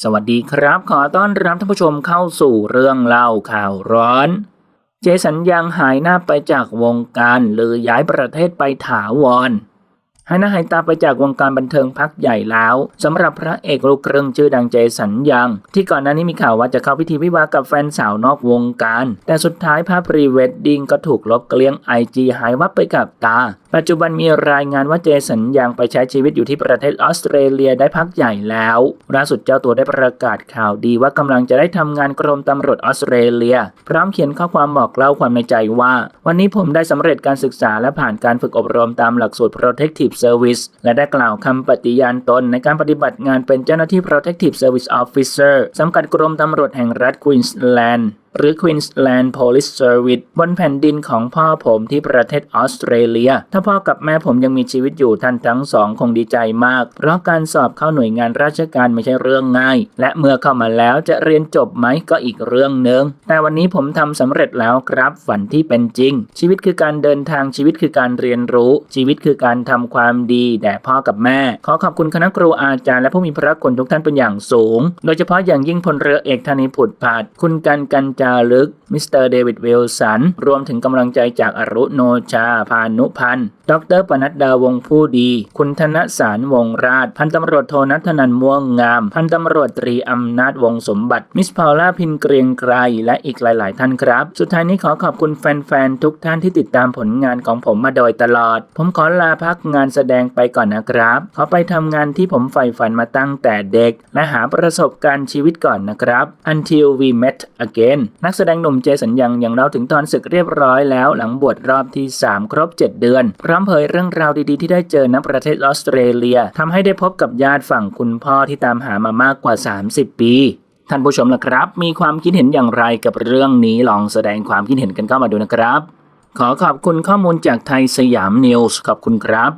สวัสดีครับ ขอต้อนรับท่านผู้ชมเข้าสู่เรื่องเล่าข่าวร้อน เจสันยังหายหน้าไปจากวงการหรือย้ายประเทศไปถาวรหายหน้าหายตาไปจากวงการบันเทิงพักใหญ่แล้วสำหรับพระเอกลูกครึ่งชื่อดังเจสันยัง ที่ก่อนหน้านี้มีข่าวว่าจะเข้าพิธีวิวากับแฟนสาวนอกวงการ แต่สุดท้ายภาพพรีเวดดิ้งก็ถูกลบเกลี้ยงไอจีหายวับไปกับตา ปัจจุบันมีรายงานว่าเจสันยังไปใช้ชีวิตอยู่ที่ประเทศออสเตรเลียได้พักใหญ่แล้วล่าสุดเจ้าตัวได้ประกาศข่าวดีว่ากำลังจะได้ทำงานกรมตำรวจออสเตรเลีย พร้อมเขียนข้อความบอกเล่าความในใจว่า วันนี้ผมได้สำเร็จการศึกษาและผ่านการฝึกอบรมตามหลักสูตร Protective Service และได้กล่าวคำปฏิญาณตนในการปฏิบัติงานเป็นเจ้าหน้าที่ Protective Service Officer สังกัดกรมตำรวจแห่งรัฐควีนส์แลนด์ หรือ Queensland Police Service บนแผ่นดินของพ่อผมที่ประเทศออสเตรเลีย ถ้าพ่อกับแม่ผมยังมีชีวิตอยู่ท่านทั้งสองคงดีใจมาก เพราะการสอบเข้าหน่วยงานราชการไม่ใช่เรื่องง่าย และเมื่อเข้ามาแล้วจะเรียนจบไหมก็อีกเรื่องหนึ่งแต่วันนี้ผมทำสำเร็จแล้วครับฝันที่เป็นจริง ชีวิตคือการเดินทางชีวิตคือการเรียนรู้ ชีวิตคือการทำความดีแด่พ่อกับแม่ ขอขอบคุณคณะครูอาจารย์และผู้มีพระคุณทุกท่านเป็นอย่างสูง โดยเฉพาะอย่างยิ่งพลเรือเอกธนิผุดผาดคุณกันกันจจารึก มิสเตอร์เดวิดเวลสัน รวมถึงกำลังใจจากอรุโนชา พานุพันธ์ ดรปนัดดาวงผู้ดี คุณธนสารวงราช พันตำรวจโทนัทนันม่วงงาม พันตำรวจตรีอำนาจวงสมบัติ มิสพอลล่าพินเกรียงไกร และอีกหลาย ๆ ท่านครับ สุดท้ายนี้ขอขอบคุณแฟน ๆ ทุกท่านที่ติดตามผลงานของผมมาโดยตลอด ผมขอลาพักงานแสดงไปก่อนนะครับ ขอไปทำงานที่ผมใฝ่ฝันมาตั้งแต่เด็ก และหาประสบการณ์ชีวิตก่อนนะครับ Until we met again นักแสดงหนุ่มเจสัญญังยังเล่าถึงตอนศึกเรียบร้อยแล้ว หลังบวชรอบที่ 3 ครบ 7 เดือน พร้อมเผยเรื่องราวดีๆ ที่ได้เจอณประเทศออสเตรเลียทำให้ได้พบกับญาติฝั่งคุณพ่อที่ตามหามามากกว่า 30 ปีท่านผู้ชมล่ะครับ มีความคิดเห็นอย่างไรกับเรื่องนี้ลองแสดงความคิดเห็นกันเข้ามาดูนะครับ ขอขอบคุณข้อมูลจากไทยสยามนิวส์ขอบคุณครับ